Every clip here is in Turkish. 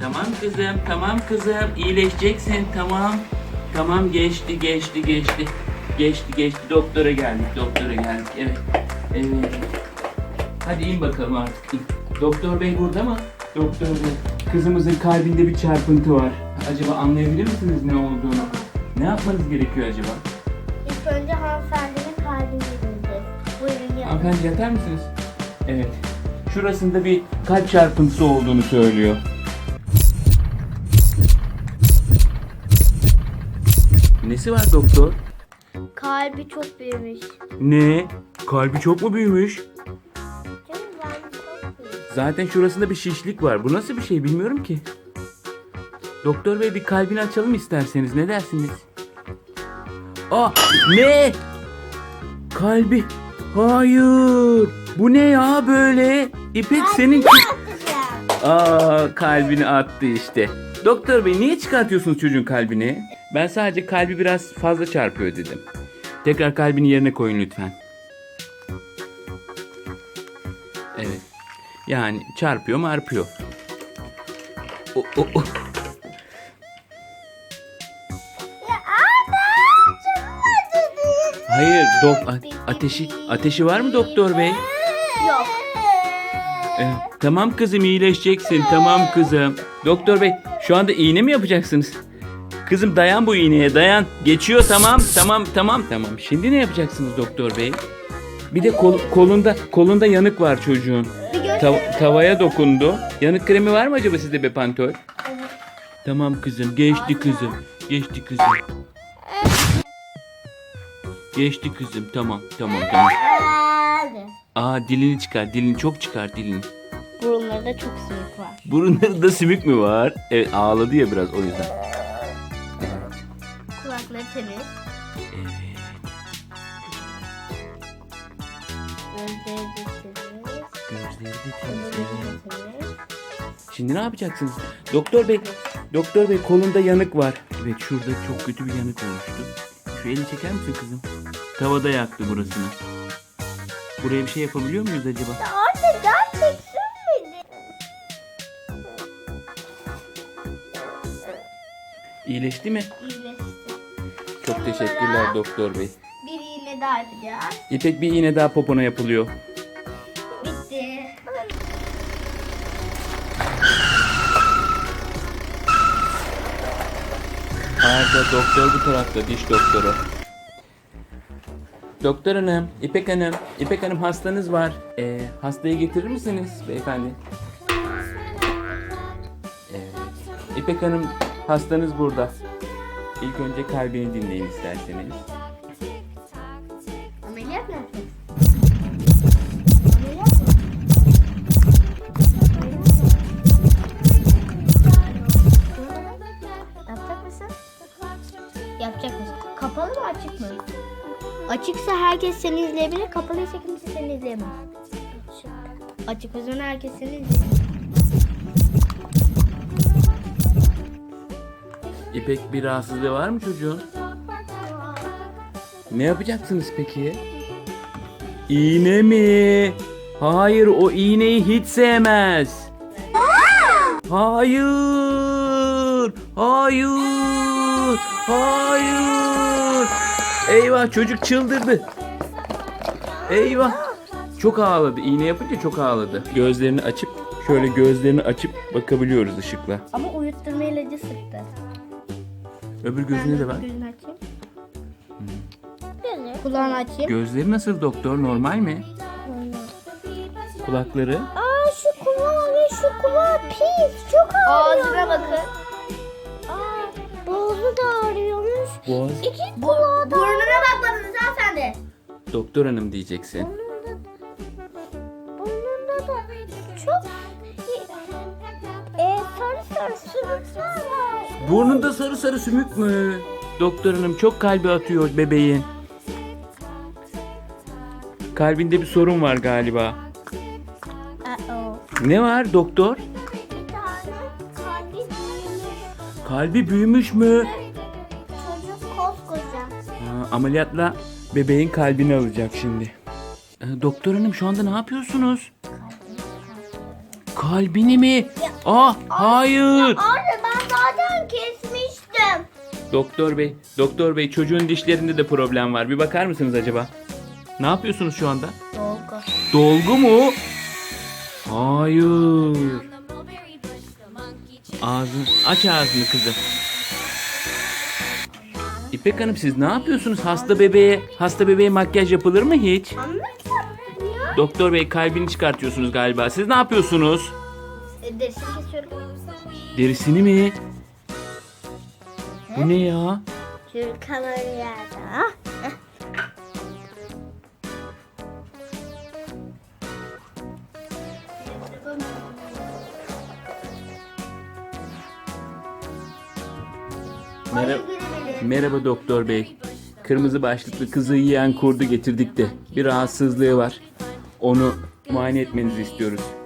Tamam kızım, tamam kızım. İyileşeceksin, tamam. Tamam geçti, geçti, geçti. Geçti, geçti. Doktora geldik, doktora geldik. Evet. Evet. Hadi in bakalım artık. in. Doktor bey burada mı? Doktor bey. Kızımızın kalbinde bir çarpıntı var. Acaba anlayabilir misiniz ne olduğunu? Ne yapmanız gerekiyor acaba? İlk önce hanımefendinin kalbini dinleyeceğiz. Buyurun ya. Hanımefendi yatar mısınız? Evet. Şurasında bir kalp çarpıntısı olduğunu söylüyor. Nesi var doktor? Kalbi çok büyümüş. Ne? Kalbi çok mu büyümüş? Canım kalbi çok büyük. Zaten şurasında bir şişlik var. Bu nasıl bir şey bilmiyorum ki. Doktor bey bir kalbini açalım isterseniz. Ne dersiniz? Aa ne? Kalbi. Hayır. Bu ne ya böyle? İpek senin... Aa kalbini attı işte. Doktor bey niye çıkartıyorsunuz çocuğun kalbini? Ben sadece kalbi biraz fazla çarpıyor dedim. Tekrar kalbini yerine koyun lütfen. Evet. Yani çarpıyor marpıyor. O, o, o. Hayır, dok a- ateşi ateşi var mı doktor bey? Yok. Ee, tamam kızım iyileşeceksin. Tamam kızım. Doktor bey şu anda iğne mi yapacaksınız? Kızım dayan bu iğneye dayan. Geçiyor tamam tamam tamam tamam. Şimdi ne yapacaksınız doktor bey? Bir de kol- kolunda kolunda yanık var çocuğun. Tav- tavaya dokundu. Yanık kremi var mı acaba sizde Bepantol? Tamam kızım geçti kızım. Geçti kızım. Geçti kızım tamam tamam tamam. Aa dilini çıkar dilini çok çıkar dilini. Burunlarda çok sümük var. Burunlarında sümük mü var? Evet ağladı ya biraz o yüzden. Temiz. Evet. Gözleri de temiz. Gözleri de temiz. Şimdi ne yapacaksınız? Doktor bey, doktor bey kolunda yanık var. Evet şurada çok kötü bir yanık oluştu. Şu elini çeker misin kızım? Tavada yaktı burasını. Buraya bir şey yapabiliyor muyuz acaba? Anne gerçekten miydi? İyileşti mi? İyileşti. Çok teşekkürler doktor bey. Bir iğne daha yapacağız. İpek bir iğne daha popona yapılıyor. Bitti. Arda doktor bu tarafta diş doktoru. Doktor hanım, İpek hanım, İpek hanım hastanız var. Ee, hastayı getirir misiniz beyefendi? Evet. İpek hanım hastanız burada. İlk önce kalbini dinleyin isterseniz. Ameliyat mı? Yapacak mısın? Yapacak mısın? Kapalı mı açık mı? Açıksa herkes seni izleyebilir, kapalıysa kimse seni izleyemez. Açık o zaman herkes seni izleyebilir. İpek bir rahatsızlığı var mı çocuğun? Ne yapacaksınız peki? İğne mi? Hayır o iğneyi hiç sevmez. Hayır. Hayır. Hayır. Eyvah çocuk çıldırdı. Eyvah. Çok ağladı. İğne yapınca çok ağladı. Gözlerini açıp şöyle gözlerini açıp bakabiliyoruz ışıkla. Ama uyutturma ilacı sıktı. Öbür gözüne de var. Gözünü açayım. Kulağını açayım. Gözleri nasıl doktor? Normal mi? Kulakları? Aa şu kulağı ve şu kulağı pis. Çok ağrıyor. Ağzına bakın. Aa boğazı da ağrıyormuş. Boğaz. İki kulağı da Burnuna bakmadınız hanımefendi. Doktor hanım diyeceksin. Burnunda sarı sarı sümük mü? Doktor hanım çok kalbi atıyor bebeğin. Kalbinde bir sorun var galiba. Ne var doktor? Bir tane kalbi büyümüş. Kalbi büyümüş mü? Çocuk koskoca. Ha, ameliyatla bebeğin kalbini alacak şimdi. Ee, doktor hanım şu anda ne yapıyorsunuz? Kalbini mi? Aa hayır. Kesmiştim. Doktor bey, doktor bey çocuğun dişlerinde de problem var. Bir bakar mısınız acaba? Ne yapıyorsunuz şu anda? Dolgu. Dolgu mu? Hayır. Ağzını aç ağzını kızım. İpek Hanım siz ne yapıyorsunuz? Hasta bebeğe, hasta bebeğe makyaj yapılır mı hiç? Doktor bey kalbini çıkartıyorsunuz galiba. Siz ne yapıyorsunuz? E, derisini kesiyorum. Derisini mi? Bu ne ya? Ha? Heh. Merhaba, merhaba doktor bey. Kırmızı başlıklı kızı yiyen kurdu getirdik de bir rahatsızlığı var. Onu muayene etmenizi istiyoruz.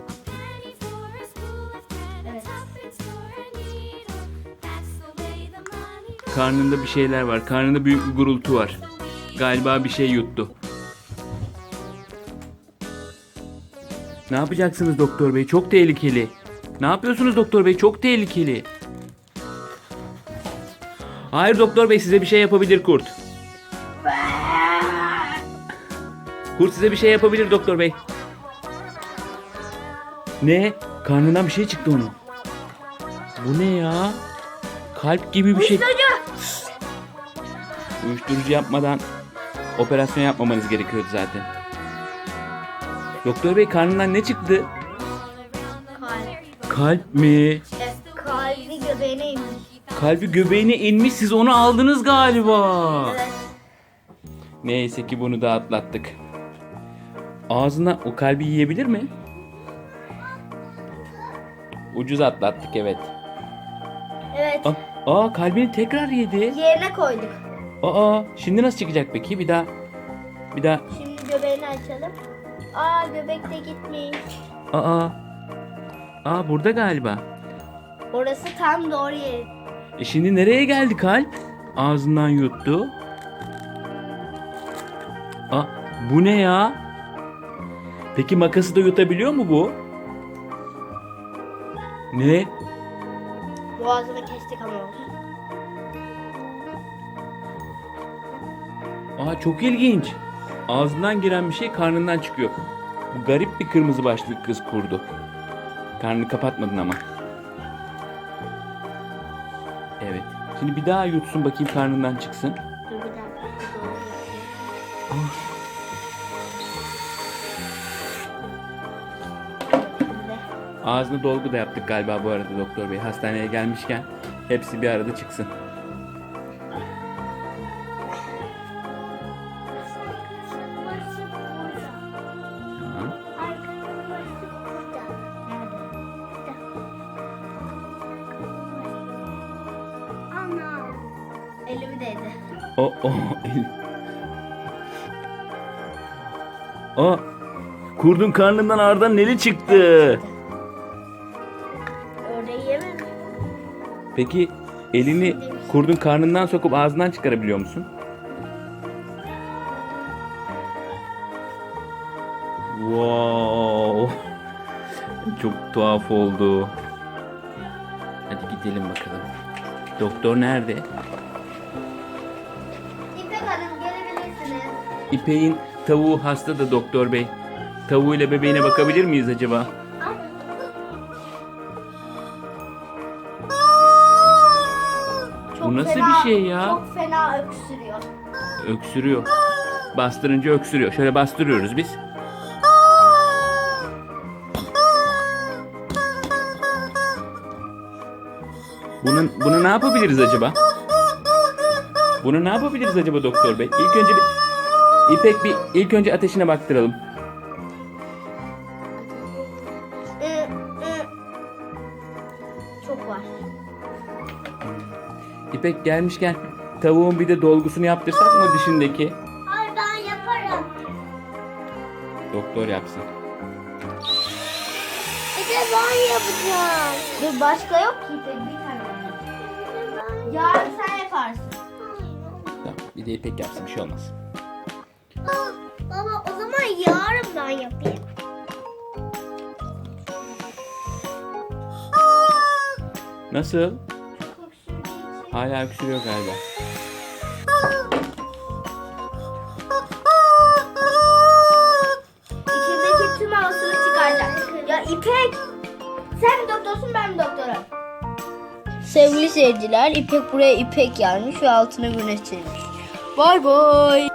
Karnında bir şeyler var. Karnında büyük bir gurultu var. Galiba bir şey yuttu. Ne yapacaksınız doktor bey? Çok tehlikeli. Ne yapıyorsunuz doktor bey? Çok tehlikeli. Hayır doktor bey size bir şey yapabilir kurt. Kurt size bir şey yapabilir doktor bey. Ne? Karnından bir şey çıktı onun. Bu ne ya? Kalp gibi bir şey. Uyuşturucu yapmadan operasyon yapmamanız gerekiyordu zaten. Doktor bey karnından ne çıktı? Kalp. Kalp mi? Kalbi göbeğine inmiş. Kalbi göbeğine inmiş siz onu aldınız galiba. Evet. Neyse ki bunu da atlattık. Ağzına o kalbi yiyebilir mi? Ucuz atlattık evet. Evet. Aa, aa kalbini tekrar yedi. Yerine koyduk. Aa şimdi nasıl çıkacak peki? Bir daha bir daha Şimdi göbeğini açalım. Aa göbek de gitmiş. aa aa burada galiba. Orası tam doğru yer. E şimdi nereye geldi kalp? Ağzından yuttu. Aa bu ne ya? Peki makası da yutabiliyor mu bu? Ne? Boğazını kestik ama Aa çok ilginç. Ağzından giren bir şey karnından çıkıyor. Bu garip bir kırmızı başlıklı kız kurdu. Karnını kapatmadın ama. Evet. Şimdi bir daha yutsun bakayım karnından çıksın. Dur. Ağzına dolgu da yaptık galiba bu arada doktor bey. Hastaneye gelmişken hepsi bir arada çıksın. O o. o. Kurdun karnından ardından neli çıktı? Orada yiyemem. Peki elini kurdun karnından sokup ağzından çıkarabiliyor musun? Wow. Çok tuhaf oldu. Hadi gidelim bakalım. Doktor nerede? İpek'in tavuğu hasta da doktor bey. Tavuğuyla bebeğine bakabilir miyiz acaba? Çok Bu nasıl fena- bir şey ya? Çok fena öksürüyor. Öksürüyor. Bastırınca öksürüyor. Şöyle bastırıyoruz biz. Bunun bunu ne yapabiliriz acaba? Bunu ne yapabiliriz acaba doktor bey? İlk önce bir İpek bir ilk önce ateşine baktıralım. Çok var. İpek gelmişken tavuğun bir de dolgusunu yaptırsak mı dışındaki? Hayır ben yaparım. Doktor yapsın. Bir de ben yapacağım. Dur başka yok ki İpek bir tane. Yarın sen yaparsın. Tamam, bir de İpek yapsın bir şey olmaz. Baba o zaman yarın ben yapayım. Nasıl? Hala öksürüyor galiba. İçindeki tüm havasını çıkaracak. Ya İpek! Sen doktorsun ben doktorum. Sevgili seyirciler İpek buraya İpek yazmış ve altına güneş çizmiş. Bay bay.